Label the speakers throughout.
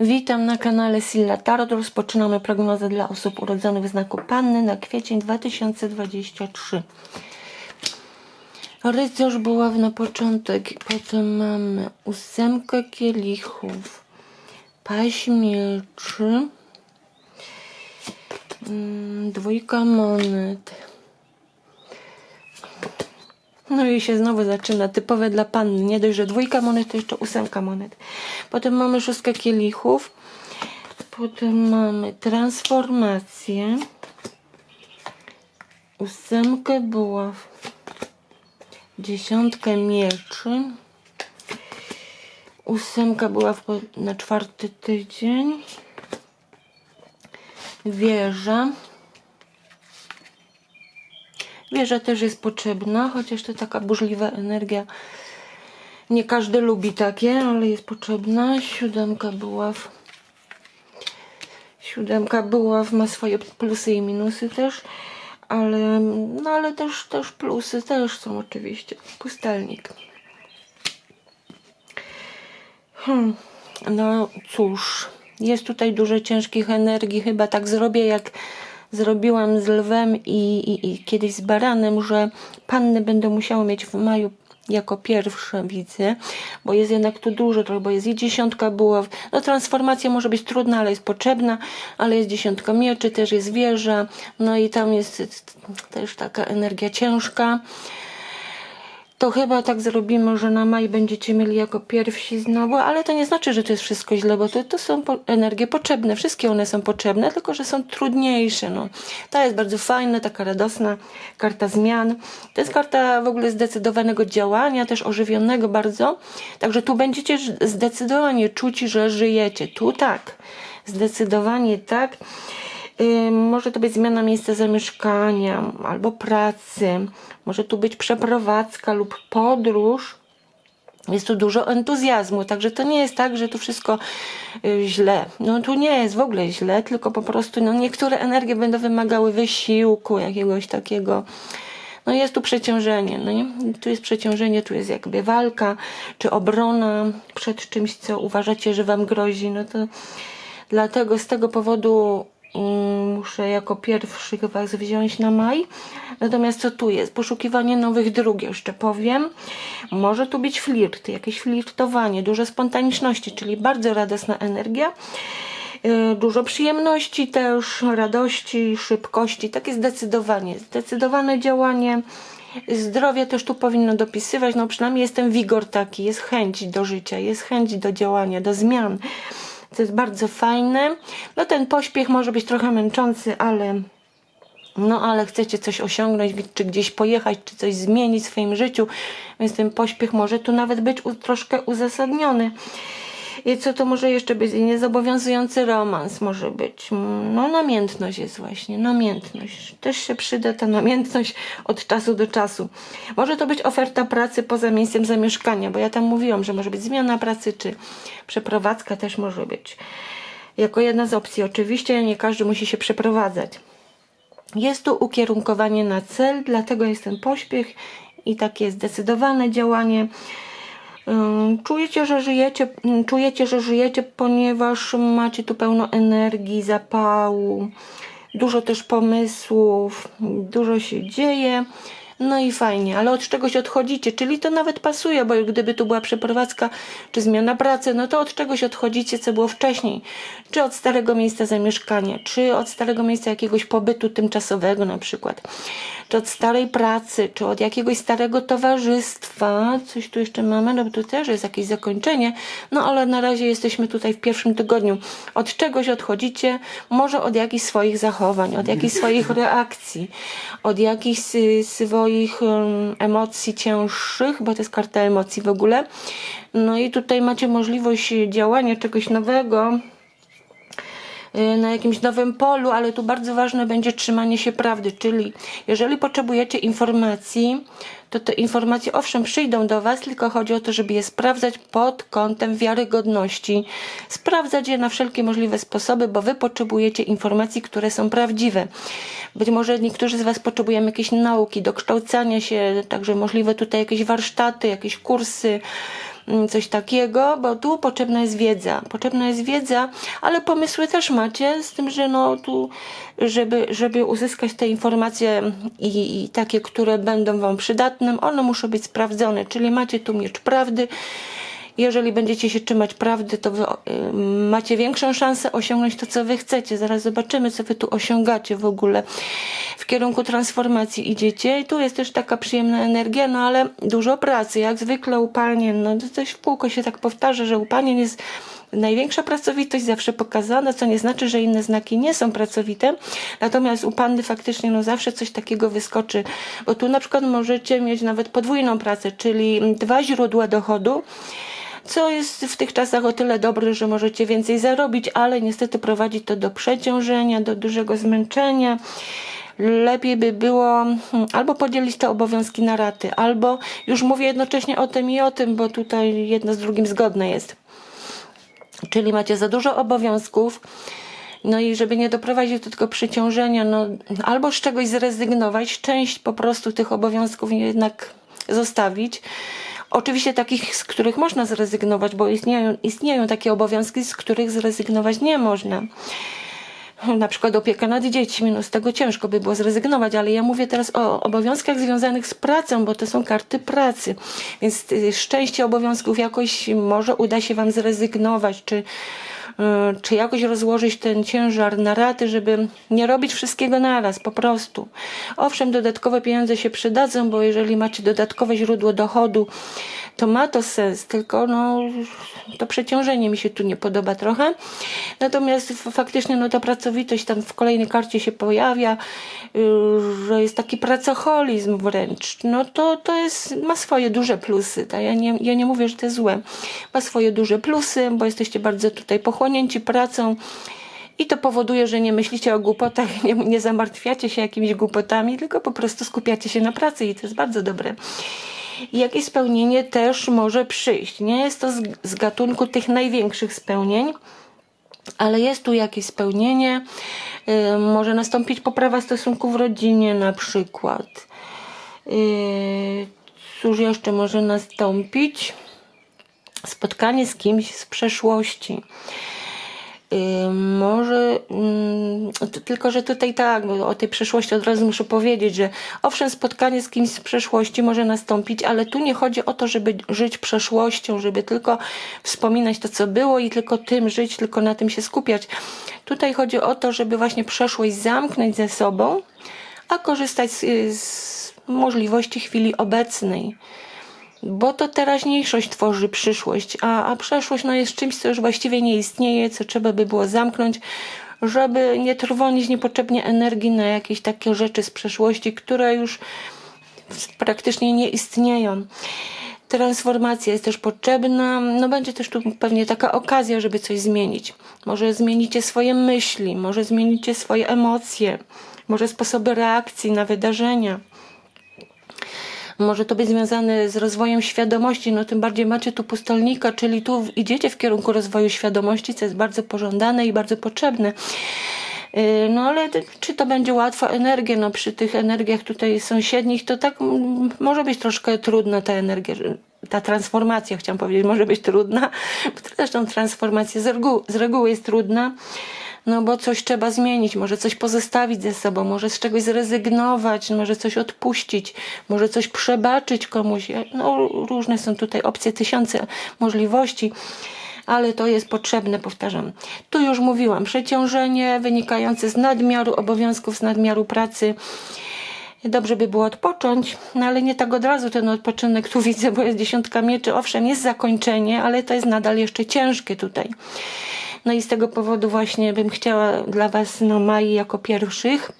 Speaker 1: Witam na kanale Silla Tarot. Rozpoczynamy prognozę dla osób urodzonych w znaku Panny na kwiecień 2023. Rycerz buław na początek, potem mamy ósemkę kielichów, paź mieczy, mm, dwójka monet. No i się znowu zaczyna, typowe dla panny. Nie dość, że dwójka monet, to jeszcze ósemka monet. Potem mamy szóstkę kielichów. Potem mamy transformację. Ósemkę buław. Dziesiątkę mieczy. Ósemka buław po- na czwarty tydzień. Wieża. Wieża też jest potrzebna, chociaż to taka burzliwa energia. Nie każdy lubi takie, ale jest potrzebna. Siódemka buław. Siódemka buław ma swoje plusy i minusy też, ale, no ale też, też plusy też są oczywiście. Pustelnik. Hmm. No cóż, jest tutaj dużo ciężkich energii. Chyba tak zrobię, jak zrobiłam z lwem i, i, i kiedyś z baranem, że panny będą musiały mieć w maju jako pierwsze widzę, bo jest jednak tu dużo, bo jest i dziesiątka buław. No transformacja może być trudna, ale jest potrzebna, ale jest dziesiątka mieczy, też jest wieża, no i tam jest też taka energia ciężka to chyba tak zrobimy, że na maj będziecie mieli jako pierwsi znowu, ale to nie znaczy, że to jest wszystko źle, bo to, to są po, energie potrzebne, wszystkie one są potrzebne, tylko że są trudniejsze. No. Ta jest bardzo fajna, taka radosna, karta zmian. To jest karta w ogóle zdecydowanego działania, też ożywionego bardzo, także tu będziecie zdecydowanie czuć, że żyjecie. Tu tak, zdecydowanie tak. Może to być zmiana miejsca zamieszkania albo pracy, może tu być przeprowadzka lub podróż. Jest tu dużo entuzjazmu, także to nie jest tak, że tu wszystko y, źle. No tu nie jest w ogóle źle, tylko po prostu no, niektóre energie będą wymagały wysiłku jakiegoś takiego. No jest tu przeciążenie, no nie? Tu jest przeciążenie, tu jest jakby walka, czy obrona przed czymś, co uważacie, że wam grozi. No to dlatego z tego powodu muszę jako pierwszych was wziąć na maj. Natomiast co tu jest? Poszukiwanie nowych dróg, jeszcze powiem. Może tu być flirt, jakieś flirtowanie, dużo spontaniczności, czyli bardzo radosna energia. Yy, Dużo przyjemności też, radości, szybkości, takie zdecydowanie, zdecydowane działanie. Zdrowie też tu powinno dopisywać, no przynajmniej jest ten wigor taki, jest chęć do życia, jest chęć do działania, do zmian. To jest bardzo fajne. No ten pośpiech może być trochę męczący, ale no ale chcecie coś osiągnąć, czy gdzieś pojechać, czy coś zmienić w swoim życiu, więc ten pośpiech może tu nawet być troszkę uzasadniony. I co to może jeszcze być? Niezobowiązujący romans może być. No namiętność jest właśnie, namiętność. Też się przyda ta namiętność od czasu do czasu. Może to być oferta pracy poza miejscem zamieszkania, bo ja tam mówiłam, że może być zmiana pracy, czy przeprowadzka też może być. Jako jedna z opcji. Oczywiście nie każdy musi się przeprowadzać. Jest tu ukierunkowanie na cel, dlatego jest ten pośpiech i takie zdecydowane działanie. Czujecie, że żyjecie, ym, czujecie, że żyjecie, ponieważ macie tu pełno energii, zapału, dużo też pomysłów, dużo się dzieje. No i fajnie, ale od czegoś odchodzicie, czyli to nawet pasuje, bo gdyby tu była przeprowadzka czy zmiana pracy, no to od czegoś odchodzicie, co było wcześniej. Czy od starego miejsca zamieszkania, czy od starego miejsca jakiegoś pobytu tymczasowego na przykład, czy od starej pracy, czy od jakiegoś starego towarzystwa. Coś tu jeszcze mamy, no bo tu też jest jakieś zakończenie, no ale na razie jesteśmy tutaj w pierwszym tygodniu. Od czegoś odchodzicie, może od jakichś swoich zachowań, od jakichś swoich reakcji, od jakichś sy- swoich em, emocji cięższych, bo to jest karta emocji w ogóle. No i tutaj macie możliwość działania czegoś nowego, na jakimś nowym polu, ale tu bardzo ważne będzie trzymanie się prawdy, czyli jeżeli potrzebujecie informacji, to te informacje owszem przyjdą do Was, tylko chodzi o to, żeby je sprawdzać pod kątem wiarygodności. Sprawdzać je na wszelkie możliwe sposoby, bo Wy potrzebujecie informacji, które są prawdziwe. Być może niektórzy z Was potrzebują jakiejś nauki, dokształcania się, także możliwe tutaj jakieś warsztaty, jakieś kursy, coś takiego, bo tu potrzebna jest wiedza. Potrzebna jest wiedza, ale pomysły też macie, z tym, że no tu, żeby, żeby uzyskać te informacje i, i takie, które będą Wam przydatne, one muszą być sprawdzone, czyli macie tu miecz prawdy, jeżeli będziecie się trzymać prawdy, to wy y, macie większą szansę osiągnąć to, co wy chcecie. Zaraz zobaczymy, co wy tu osiągacie w ogóle. W kierunku transformacji idziecie i tu jest też taka przyjemna energia, no ale dużo pracy. Jak zwykle u panien, no to też w kółko się tak powtarza, że u panien jest największa pracowitość zawsze pokazana, co nie znaczy, że inne znaki nie są pracowite. Natomiast u panny faktycznie no zawsze coś takiego wyskoczy, bo tu na przykład możecie mieć nawet podwójną pracę, czyli dwa źródła dochodu co jest w tych czasach o tyle dobre, że możecie więcej zarobić, ale niestety prowadzi to do przeciążenia, do dużego zmęczenia. Lepiej by było hmm, albo podzielić te obowiązki na raty, albo już mówię jednocześnie o tym i o tym, bo tutaj jedno z drugim zgodne jest. Czyli macie za dużo obowiązków, no i żeby nie doprowadzić do tego przeciążenia, no albo z czegoś zrezygnować, część po prostu tych obowiązków jednak zostawić. Oczywiście takich, z których można zrezygnować, bo istnieją, istnieją takie obowiązki, z których zrezygnować nie można. Na przykład opieka nad dziećmi, no z tego ciężko by było zrezygnować, ale ja mówię teraz o obowiązkach związanych z pracą, bo to są karty pracy. Więc y, szczęście obowiązków jakoś może uda się Wam zrezygnować, czy czy jakoś rozłożyć ten ciężar na raty, żeby nie robić wszystkiego naraz, po prostu. Owszem, dodatkowe pieniądze się przydadzą, bo jeżeli macie dodatkowe źródło dochodu, to ma to sens, tylko no, to przeciążenie mi się tu nie podoba trochę. Natomiast faktycznie no, ta pracowitość tam w kolejnej karcie się pojawia, y, że jest taki pracoholizm wręcz. No to, to jest, ma swoje duże plusy. Tak? Ja, nie, ja nie mówię, że to jest złe. Ma swoje duże plusy, bo jesteście bardzo tutaj pochłonięci pracą. I to powoduje, że nie myślicie o głupotach, nie, nie zamartwiacie się jakimiś głupotami, tylko po prostu skupiacie się na pracy i to jest bardzo dobre jakieś spełnienie też może przyjść. Nie jest to z, z gatunku tych największych spełnień, ale jest tu jakieś spełnienie. Yy, może nastąpić poprawa stosunków w rodzinie na przykład. Yy, cóż jeszcze może nastąpić? Spotkanie z kimś z przeszłości. Y, może y, tylko, że tutaj tak, o tej przeszłości od razu muszę powiedzieć, że owszem, spotkanie z kimś z przeszłości może nastąpić, ale tu nie chodzi o to, żeby żyć przeszłością, żeby tylko wspominać to, co było i tylko tym żyć, tylko na tym się skupiać. Tutaj chodzi o to, żeby właśnie przeszłość zamknąć ze sobą, a korzystać z, z możliwości chwili obecnej bo to teraźniejszość tworzy przyszłość, a, a przeszłość no, jest czymś, co już właściwie nie istnieje, co trzeba by było zamknąć, żeby nie trwonić niepotrzebnie energii na jakieś takie rzeczy z przeszłości, które już praktycznie nie istnieją. Transformacja jest też potrzebna, no będzie też tu pewnie taka okazja, żeby coś zmienić. Może zmienicie swoje myśli, może zmienicie swoje emocje, może sposoby reakcji na wydarzenia. Może to być związane z rozwojem świadomości, no tym bardziej macie tu pustolnika, czyli tu idziecie w kierunku rozwoju świadomości, co jest bardzo pożądane i bardzo potrzebne. Y, no ale czy to będzie łatwa energia? No przy tych energiach tutaj sąsiednich to tak może być troszkę trudna ta energia, ta transformacja, chciałam powiedzieć, może być trudna. Zresztą transformacja z z reguły jest trudna no bo coś trzeba zmienić, może coś pozostawić ze sobą, może z czegoś zrezygnować, może coś odpuścić, może coś przebaczyć komuś. No, różne są tutaj opcje, tysiące możliwości ale to jest potrzebne, powtarzam. Tu już mówiłam, przeciążenie wynikające z nadmiaru obowiązków, z nadmiaru pracy. Dobrze by było odpocząć, no ale nie tak od razu ten odpoczynek tu widzę, bo jest dziesiątka mieczy. Owszem, jest zakończenie, ale to jest nadal jeszcze ciężkie tutaj. No i z tego powodu właśnie bym chciała dla Was no Mai jako pierwszych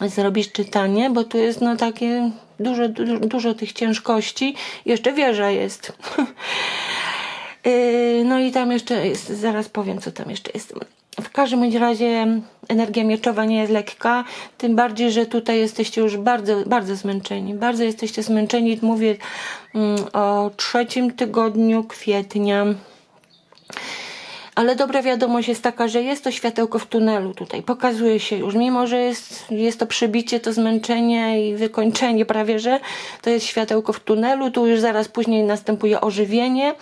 Speaker 1: zrobić czytanie, bo tu jest no takie dużo, dużo, dużo tych ciężkości. Jeszcze wieża jest. Yy, no i tam jeszcze jest, zaraz powiem co tam jeszcze jest. W każdym razie energia mieczowa nie jest lekka, tym bardziej, że tutaj jesteście już bardzo, bardzo zmęczeni. Bardzo jesteście zmęczeni. Mówię mm, o trzecim tygodniu kwietnia Ale dobra wiadomość jest taka, że jest to światełko w tunelu tutaj. Pokazuje się już, mimo że jest, jest to przybicie, to zmęczenie i wykończenie prawie, że to jest światełko w tunelu. Tu już zaraz później następuje ożywienie,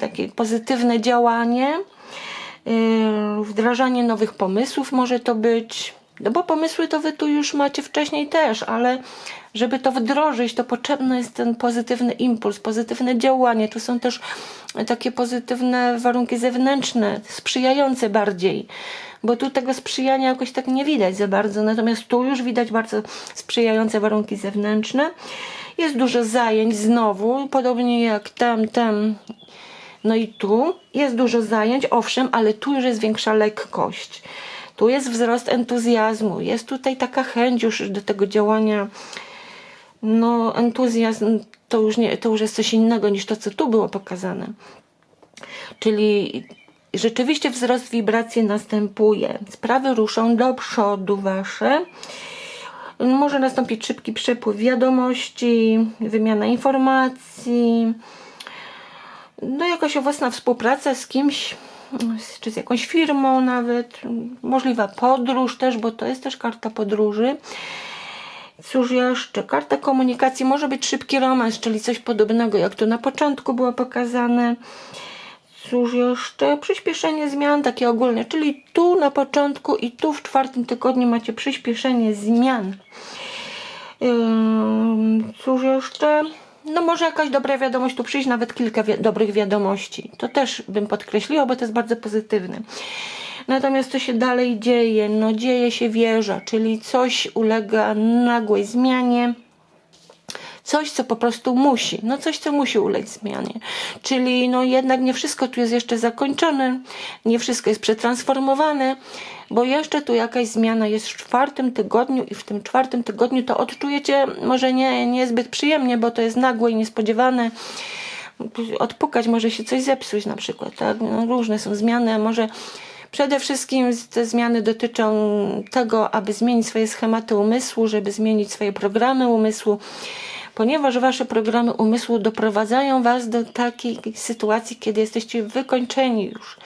Speaker 1: takie pozytywne działanie, yy, wdrażanie nowych pomysłów może to być. No bo pomysły to wy tu już macie wcześniej też, ale żeby to wdrożyć, to potrzebny jest ten pozytywny impuls, pozytywne działanie. Tu są też takie pozytywne warunki zewnętrzne, sprzyjające bardziej. Bo tu tego sprzyjania jakoś tak nie widać za bardzo, natomiast tu już widać bardzo sprzyjające warunki zewnętrzne. Jest dużo zajęć znowu, podobnie jak tam, tam, no i tu jest dużo zajęć, owszem, ale tu już jest większa lekkość. Tu jest wzrost entuzjazmu, jest tutaj taka chęć już do tego działania. No, entuzjazm to już, nie, to już jest coś innego niż to, co tu było pokazane. Czyli rzeczywiście wzrost wibracji następuje. Sprawy ruszą do przodu wasze. Może nastąpić szybki przepływ wiadomości, wymiana informacji, no jakaś owocna współpraca z kimś, czy z jakąś firmą nawet, możliwa podróż też, bo to jest też karta podróży. Cóż jeszcze? Karta komunikacji może być szybki romans, czyli coś podobnego jak tu na początku było pokazane. Cóż jeszcze? Przyspieszenie zmian takie ogólne, czyli tu na początku i tu w czwartym tygodniu macie przyspieszenie zmian. Cóż jeszcze? No może jakaś dobra wiadomość tu przyjść, nawet kilka wi- dobrych wiadomości. To też bym podkreśliła, bo to jest bardzo pozytywne. Natomiast co się dalej dzieje? No dzieje się wieża, czyli coś ulega nagłej zmianie coś, co po prostu musi, no coś, co musi ulec zmianie. Czyli no jednak nie wszystko tu jest jeszcze zakończone, nie wszystko jest przetransformowane, bo jeszcze tu jakaś zmiana jest w czwartym tygodniu i w tym czwartym tygodniu to odczujecie może nie, niezbyt przyjemnie, bo to jest nagłe i niespodziewane. Odpukać może się coś zepsuć na przykład, tak? No, różne są zmiany, a może Przede wszystkim te zmiany dotyczą tego, aby zmienić swoje schematy umysłu, żeby zmienić swoje programy umysłu, ponieważ wasze programy umysłu doprowadzają was do takiej sytuacji, kiedy jesteście wykończeni już.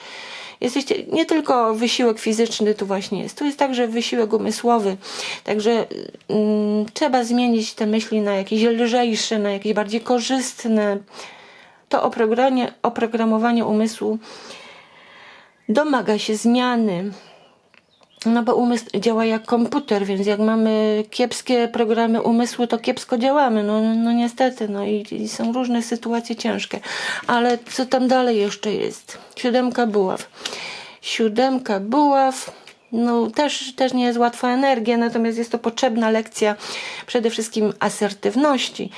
Speaker 1: Jesteście nie tylko wysiłek fizyczny tu właśnie jest, tu jest także wysiłek umysłowy. Także mm, trzeba zmienić te myśli na jakieś lżejsze, na jakieś bardziej korzystne. To oprogramowanie, oprogramowanie umysłu domaga się zmiany. No bo umysł działa jak komputer, więc jak mamy kiepskie programy umysłu, to kiepsko działamy. No, no niestety, no i, i są różne sytuacje ciężkie. Ale co tam dalej jeszcze jest? Siódemka buław. Siódemka buław. No też, też nie jest łatwa energia, natomiast jest to potrzebna lekcja przede wszystkim asertywności.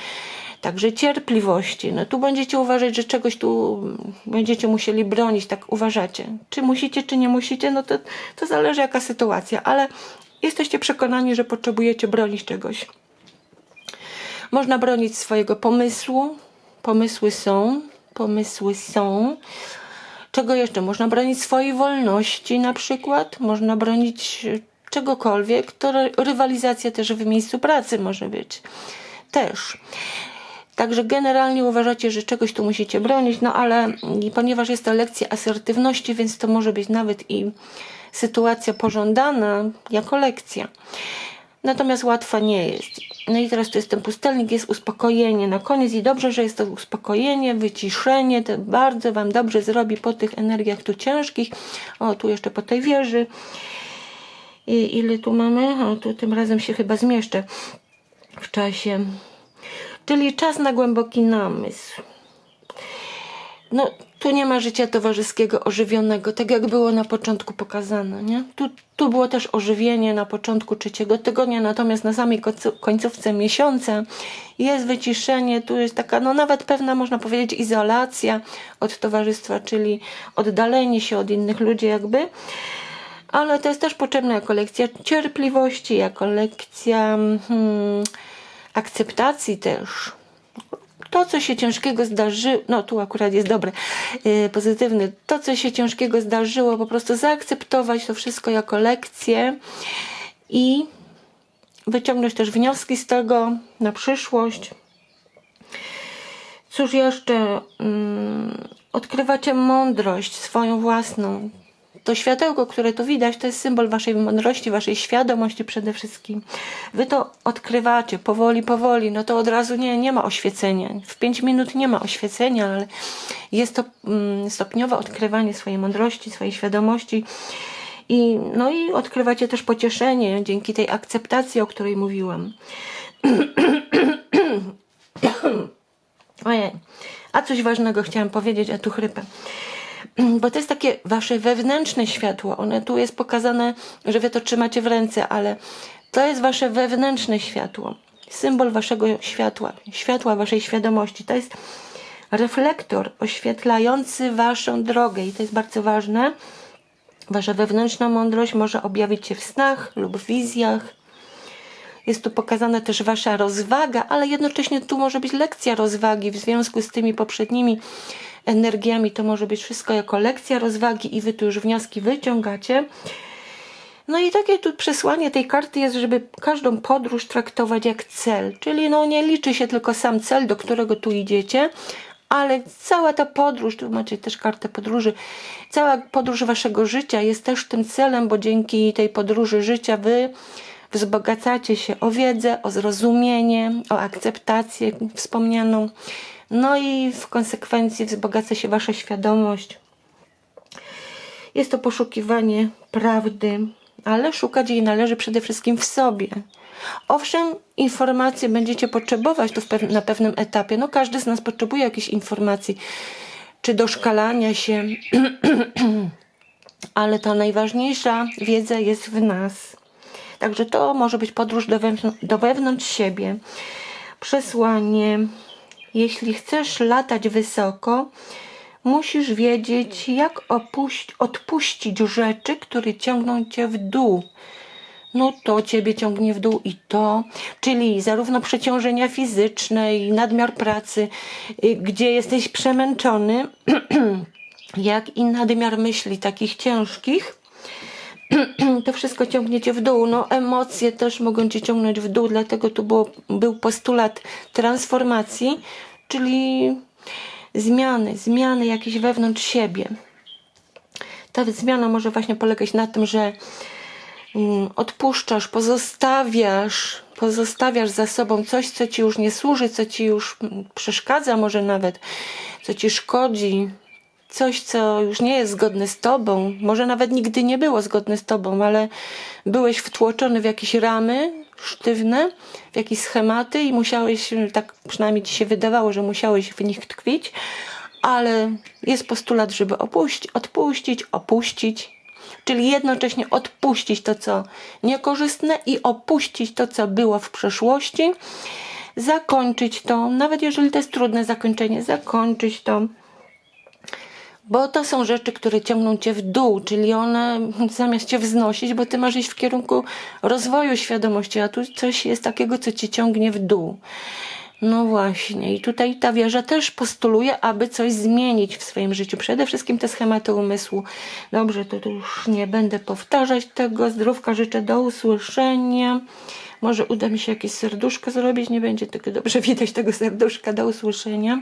Speaker 1: Także cierpliwości. No tu będziecie uważać, że czegoś tu będziecie musieli bronić, tak uważacie. Czy musicie, czy nie musicie, no to, to zależy jaka sytuacja, ale jesteście przekonani, że potrzebujecie bronić czegoś. Można bronić swojego pomysłu. Pomysły są, pomysły są. Czego jeszcze? Można bronić swojej wolności na przykład. Można bronić e, czegokolwiek. To ry- rywalizacja też w miejscu pracy może być. Też. Także generalnie uważacie, że czegoś tu musicie bronić, no ale mm, ponieważ jest to lekcja asertywności, więc to może być nawet i sytuacja pożądana jako lekcja. Natomiast łatwa nie jest. No i teraz tu jest ten pustelnik, jest uspokojenie na koniec i dobrze, że jest to uspokojenie, wyciszenie, to bardzo Wam dobrze zrobi po tych energiach tu ciężkich. O, tu jeszcze po tej wieży. I ile tu mamy? O, tu tym razem się chyba zmieszczę w czasie. Czyli czas na głęboki namysł. No, tu nie ma życia towarzyskiego ożywionego, tak jak było na początku pokazane, nie? Tu, tu było też ożywienie na początku trzeciego tygodnia, natomiast na samej końcówce miesiąca jest wyciszenie, tu jest taka, no nawet pewna, można powiedzieć, izolacja od towarzystwa, czyli oddalenie się od innych ludzi jakby. Ale to jest też potrzebne jako lekcja cierpliwości, jako lekcja hmm, akceptacji też to, co się ciężkiego zdarzyło, no tu akurat jest dobre, yy, pozytywny, to, co się ciężkiego zdarzyło, po prostu zaakceptować to wszystko jako lekcję i wyciągnąć też wnioski z tego na przyszłość. Cóż jeszcze? Mm, odkrywacie mądrość swoją własną. To światełko, które tu widać, to jest symbol waszej mądrości, waszej świadomości przede wszystkim. Wy to odkrywacie powoli, powoli. No to od razu nie, nie ma oświecenia. W pięć minut nie ma oświecenia, ale jest to mm, stopniowe odkrywanie swojej mądrości, swojej świadomości. I, no i odkrywacie też pocieszenie dzięki tej akceptacji, o której mówiłam. Ojej. A coś ważnego chciałam powiedzieć, a tu chrypę. Bo to jest takie wasze wewnętrzne światło. One tu jest pokazane, że wy to trzymacie w ręce, ale to jest wasze wewnętrzne światło. Symbol waszego światła, światła waszej świadomości. To jest reflektor oświetlający waszą drogę i to jest bardzo ważne. Wasza wewnętrzna mądrość może objawić się w snach lub w wizjach. Jest tu pokazana też wasza rozwaga, ale jednocześnie tu może być lekcja rozwagi w związku z tymi poprzednimi energiami. To może być wszystko jako lekcja rozwagi i wy tu już wnioski wyciągacie. No i takie tu przesłanie tej karty jest, żeby każdą podróż traktować jak cel. Czyli no nie liczy się tylko sam cel, do którego tu idziecie, ale cała ta podróż, tu macie też kartę podróży, cała podróż waszego życia jest też tym celem, bo dzięki tej podróży życia wy wzbogacacie się o wiedzę, o zrozumienie, o akceptację wspomnianą. No i w konsekwencji wzbogaca się wasza świadomość. Jest to poszukiwanie prawdy, ale szukać jej należy przede wszystkim w sobie. Owszem, informacje będziecie potrzebować tu pew- na pewnym etapie. No każdy z nas potrzebuje jakichś informacji, czy doszkalania się, ale ta najważniejsza wiedza jest w nas. Także to może być podróż do, do wewnątrz siebie. Przesłanie. Jeśli chcesz latać wysoko, musisz wiedzieć, jak opuść, odpuścić rzeczy, które ciągną cię w dół. No to ciebie ciągnie w dół i to, czyli zarówno przeciążenia fizyczne i nadmiar pracy, y, gdzie jesteś przemęczony, jak i nadmiar myśli takich ciężkich to wszystko ciągnie cię w dół. No, emocje też mogą cię ciągnąć w dół, dlatego tu było, był postulat transformacji, czyli zmiany, zmiany jakieś wewnątrz siebie. Ta zmiana może właśnie polegać na tym, że mm, odpuszczasz, pozostawiasz, pozostawiasz za sobą coś, co ci już nie służy, co ci już przeszkadza, może nawet, co ci szkodzi, coś, co już nie jest zgodne z tobą, może nawet nigdy nie było zgodne z tobą, ale byłeś wtłoczony w jakieś ramy sztywne, w jakieś schematy i musiałeś, tak przynajmniej ci się wydawało, że musiałeś w nich tkwić, ale jest postulat, żeby opuścić, odpuścić, opuścić, czyli jednocześnie odpuścić to, co niekorzystne i opuścić to, co było w przeszłości, zakończyć to, nawet jeżeli to jest trudne zakończenie, zakończyć to, bo to są rzeczy, które ciągną cię w dół, czyli one zamiast cię wznosić, bo ty masz iść w kierunku rozwoju świadomości, a tu coś jest takiego, co cię ciągnie w dół. No właśnie, i tutaj ta wieża też postuluje, aby coś zmienić w swoim życiu. Przede wszystkim te schematy umysłu. Dobrze, to już nie będę powtarzać tego. Zdrówka życzę do usłyszenia. Może uda mi się jakieś serduszko zrobić, nie będzie tego dobrze widać tego serduszka. Do usłyszenia.